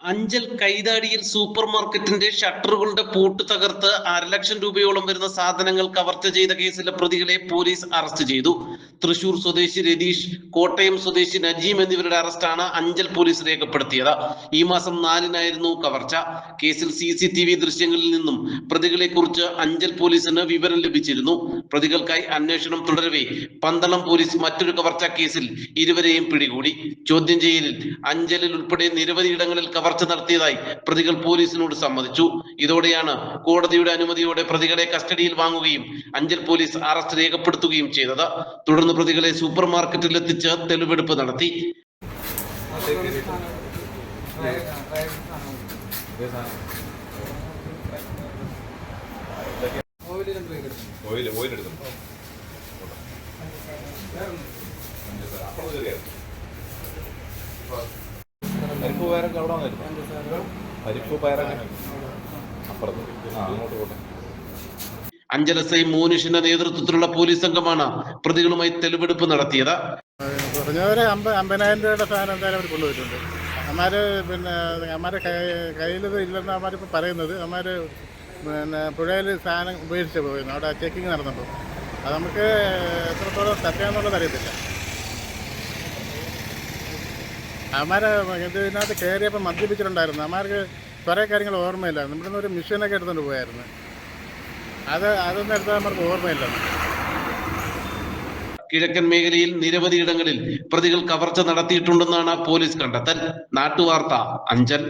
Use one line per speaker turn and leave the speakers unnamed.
അഞ്ചൽ കൈതാടിയിൽ സൂപ്പർ മാർക്കറ്റിന്റെ ഷട്ടറുകളുടെ പൂട്ട് തകർത്ത് അരലക്ഷം രൂപയോളം വരുന്ന സാധനങ്ങൾ കവർച്ച ചെയ്ത കേസിലെ പ്രതികളെ പോലീസ് അറസ്റ്റ് ചെയ്തു. തൃശൂർ സ്വദേശി രതീഷ് കോട്ടയം സ്വദേശി നജീം എന്നിവരുടെ അറസ്റ്റാണ് അഞ്ചൽ പോലീസ് രേഖപ്പെടുത്തിയത്. ഈ മാസം നാലിനായിരുന്നു കവർച്ച. കേസിൽ സി സി ടി വി ദൃശ്യങ്ങളിൽ നിന്നും പ്രതികളെ കുറിച്ച് അഞ്ചൽ പോലീസിന് വിവരം ലഭിച്ചിരുന്നു. പ്രതികൾക്കായി അന്വേഷണം തുടരവെ പന്തളം പോലീസ് മറ്റൊരു കവർച്ച കേസിൽ ഇരുവരെയും പിടികൂടി ചോദ്യം ചെയ്യലിൽ അഞ്ചലിൽ ഉൾപ്പെടെ നിരവധി ഇടങ്ങളിൽ കവർച്ച നടത്തിയതായി പ്രതികൾ പോലീസിനോട് സമ്മതിച്ചു ഇതോടെയാണ് കോടതിയുടെ അനുമതിയോടെ പ്രതികളെ കസ്റ്റഡിയിൽ വാങ്ങുകയും അഞ്ചൽ പോലീസ് അറസ്റ്റ് രേഖപ്പെടുത്തുകയും ചെയ്തത് തുടർന്ന് പ്രതികളെ സൂപ്പർ മാർക്കറ്റിൽ എത്തിച്ച് തെളിവെടുപ്പ് നടത്തി
ഓയിൽ ഓയിൽ എടുക്കുന്നു അപ്പുറം കയറിയായിരുന്നു പരിപ്പ് പയറൊക്കെ അവിടെ വന്നിരുന്നു? പരിപ്പ് പയറൊക്കെ അപ്പുറത്ത്. ആ അങ്ങോട്ട് പോട്ടെ.
അഞ്ചൽ എസ് ഐ മോനിഷിന്റെ നേതൃത്വത്തിലുള്ള പോലീസ് സംഘമാണ് പ്രതികളുമായി തെളിവെടുപ്പ് നടത്തിയത്.
കുറഞ്ഞവരെ അമ്പ അമ്പതിനായിരം രൂപയുടെ സാധനം എന്തായാലും അവർ കൊണ്ടുപോയിട്ടുണ്ട്. അമാര് പിന്നെ അമ്മാരെ കയ്യിലത് ഇല്ലെന്ന് അമ്മാരിപ്പോൾ പറയുന്നത്. അമ്മാര് പിന്നെ പുഴയിൽ സാധനം ഉപേക്ഷിച്ച് പോയിരുന്നു. അവിടെ ചെക്കിങ് നടന്നപ്പോൾ അത് നമുക്ക് എത്രത്തോളം സത്യമാണെന്നുള്ളത് അറിയത്തില്ല. അമാരെ ഇത് ഇതിനകത്ത് കയറിയപ്പോൾ മദ്യപിച്ചിട്ടുണ്ടായിരുന്നു. അമാർക്ക് കുറേ കാര്യങ്ങൾ ഓർമ്മയില്ല. നമ്മുടെ ഒരു മിഷീനൊക്കെ എടുത്തുകൊണ്ട് പോയായിരുന്നു. അത് അതൊന്നും എടുത്താൽ നമുക്ക് ഓർമ്മയില്ല.
കിഴക്കൻ മേഖലയിൽ നിരവധി ഇടങ്ങളിൽ പ്രതികൾ കവർച്ച നടത്തിയിട്ടുണ്ടെന്നാണ് പോലീസ് കണ്ടെത്തൽ. നാട്ടുവാർത്ത അഞ്ചൽ.